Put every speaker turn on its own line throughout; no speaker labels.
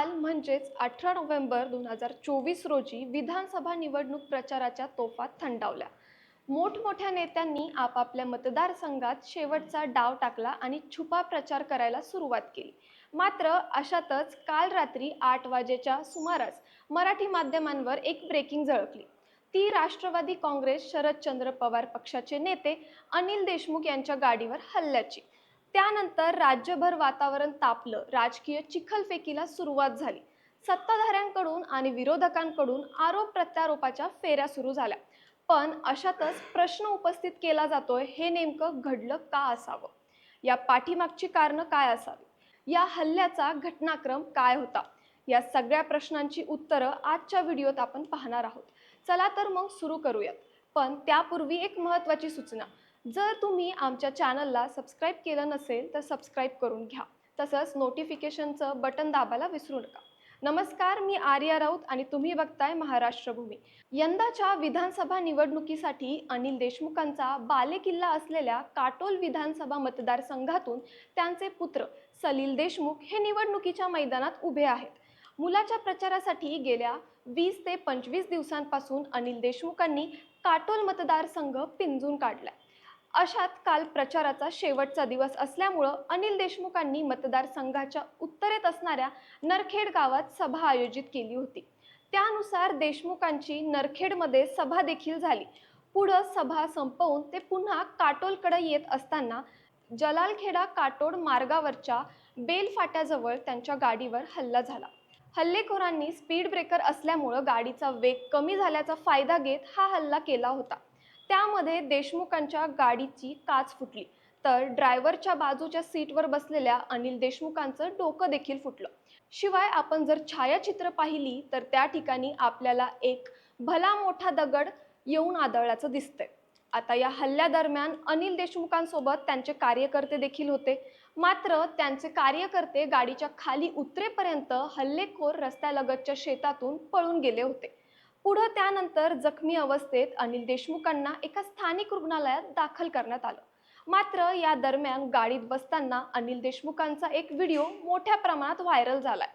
काल म्हणजेच अठरा नोव्हेंबर दोन हजार चोवीस रोजी विधानसभा निवडणूक प्रचाराच्या तोफा थंडावल्या. मोठमोठ्या नेत्यांनी आपापल्या मतदारसंघात शेवटचा डाव टाकला आणि छुपा प्रचार करायला सुरुवात केली. मात्र अशातच काल रात्री आठ वाजेच्या सुमारास मराठी माध्यमांवर एक ब्रेकिंग झळकली. ती राष्ट्रवादी काँग्रेस शरदचंद्र पवार पक्षाचे नेते अनिल देशमुख यांच्या गाडीवर हल्ल्याची. त्यानंतर राज्यभर वातावरण तापलं राजकीय चिखलफेकीला सुरुवात झाली. सत्ताधाऱ्यांकडून आणि विरोधकांकडून आरोप प्रत्यारोपाच्या फेऱ्या सुरू झाल्या. पण अशातच प्रश्न उपस्थित केला जातोय हे नेमकं घडलं का असावं? या पाठीमागची कारणं काय असावी? या हल्ल्याचा घटनाक्रम काय होता? या सगळ्या प्रश्नांची उत्तरं आजच्या व्हिडिओत आपण पाहणार आहोत. चला तर मग सुरू करूयात. पण त्यापूर्वी एक महत्त्वाची सूचना. जर तुम्ही आमच्या चॅनलला सबस्क्राईब केलं नसेल तर सबस्क्राईब करून घ्या. तसंच नोटिफिकेशनचं बटन दाबायला विसरू नका. नमस्कार मी आर्या राऊत आणि तुम्ही बघताय महाराष्ट्रभूमी. यंदाच्या विधानसभा निवडणुकीसाठी अनिल देशमुखांचा बालेकिल्ला असलेल्या काटोल विधानसभा मतदारसंघातून त्यांचे पुत्र सलील देशमुख हे निवडणुकीच्या मैदानात उभे आहेत. मुलाच्या प्रचारासाठी गेल्या वीस ते पंचवीस दिवसांपासून अनिल देशमुखांनी काटोल मतदारसंघ पिंजून काढलाय. अशात काल प्रचाराचा शेवटचा दिवस असल्यामुळं अनिल देशमुखांनी मतदारसंघाच्या उत्तरेत असणाऱ्या नरखेड गावात सभा आयोजित केली होती. त्यानुसार देशमुखांची नरखेडमध्ये सभा देखील झाली. पुढं सभा संपवून ते पुन्हा काटोलकडे येत असताना जलालखेडा काटोड मार्गावरच्या बेलफाट्याजवळ त्यांच्या गाडीवर हल्ला झाला. हल्लेखोरांनी स्पीड ब्रेकर असल्यामुळं गाडीचा वेग कमी झाल्याचा फायदा घेत हा हल्ला केला होता. त्यामध्ये देशमुखांच्या गाडीची काच फुटली. तर ड्रायव्हरच्या बाजूच्या सीटवर बसलेल्या अनिल देशमुखांचं डोकं देखील फुटलं. शिवाय आपण जर छायाचित्र पाहिली तर त्या ठिकाणी आपल्याला एक भला मोठा दगड येऊन आदळल्याचं दिसतंय. आता या हल्ल्यादरम्यान अनिल देशमुखांसोबत त्यांचे कार्यकर्ते देखील होते. मात्र त्यांचे कार्यकर्ते गाडीच्या खाली उतरेपर्यंत हल्लेखोर रस्त्यालगतच्या शेतातून पळून गेले होते. पुढं त्यानंतर जखमी अवस्थेत अनिल देशमुखांना एका स्थानिक रुग्णालयात दाखल करण्यात आलं. मात्र या दरम्यान गाडीत बसताना अनिल देशमुखांचा एक व्हिडिओ मोठ्या प्रमाणात व्हायरल झालाय.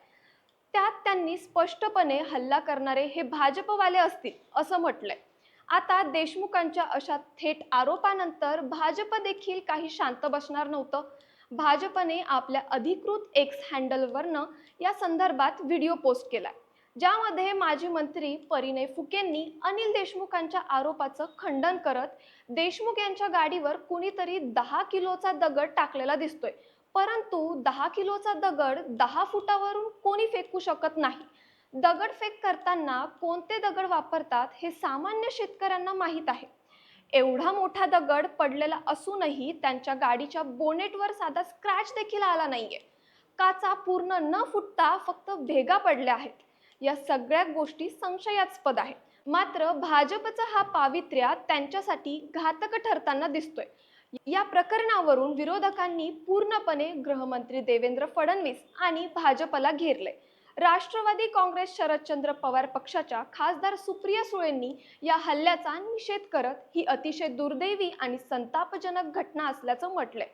त्यात त्यांनी स्पष्टपणे हल्ला करणारे हे भाजपवाले असतील असं म्हटलंय. आता देशमुखांच्या अशा थेट आरोपानंतर भाजप देखील काही शांत बसणार नव्हतं. भाजपने आपल्या अधिकृत एक्स हँडलवरनं या संदर्भात व्हिडिओ पोस्ट केलाय. ज्यामध्ये माजी मंत्री परिणय फुकेंनी अनिल देशमुखांच्या आरोपाचं खंडन करत देशमुख यांच्या गाडीवर कुणीतरी दहा किलोचा दगड टाकलेला दिसतोय. परंतु दहा किलोचा दगड दहा फुटावरून कोणी फेकू शकत नाही. दगडफेक करताना कोणते दगड वापरतात हे सामान्य शेतकऱ्यांना माहीत आहे. एवढा मोठा दगड पडलेला असूनही त्यांच्या गाडीच्या बोनेटवर साधा स्क्रॅच देखील आला नाहीये. काचा पूर्ण न फुटता फक्त भेगा पडल्या आहेत. या सगळ्या गोष्टी संशयास्पद आहेत. मात्र भाजपचा हा पावित्र्या त्यांच्यासाठी घातक ठरताना दिसतोय. या प्रकरणावरून विरोधकांनी पूर्णपणे गृहमंत्री देवेंद्र फडणवीस आणि भाजपला घेरले राष्ट्रवादी काँग्रेस शरदचंद्र पवार पक्षाच्या खासदार सुप्रिया सुळेंनी या हल्ल्याचा निषेध करत ही अतिशय दुर्दैवी आणि संतापजनक घटना असल्याचं म्हटलंय.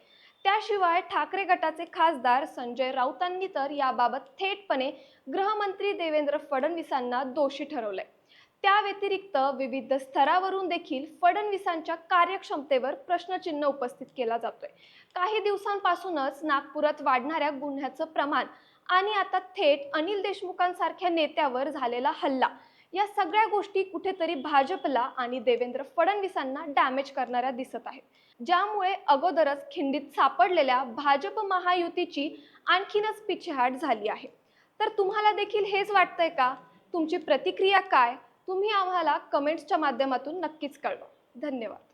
त्याशिवाय ठाकरे गटाचे खासदार संजय राऊतांनी तर याबाबत थेटपणे गृहमंत्री देवेंद्र फडणवीसांना दोषी ठरवलंय. त्या व्यतिरिक्त विविध स्तरावरून देखील फडणवीसांच्या कार्यक्षमतेवर प्रश्नचिन्ह उपस्थित केला जातोय. काही दिवसांपासूनच नागपुरात वाढणाऱ्या गुन्ह्याचं प्रमाण आणि आता थेट अनिल देशमुखांसारख्या नेत्यावर झालेला हल्ला या सगळ्या गोष्टी कुठेतरी भाजपला आणि देवेंद्र फडणवीसांना डॅमेज करणाऱ्या दिसत आहेत. ज्यामुळे अगोदरच खिंडीत सापडलेल्या भाजप महायुतीची आणखीनच पिछेहाट झाली आहे. तर तुम्हाला देखील हेच वाटतंय का? तुमची प्रतिक्रिया काय? तुम्ही आम्हाला कमेंट्सच्या माध्यमातून नक्कीच कळवा. धन्यवाद.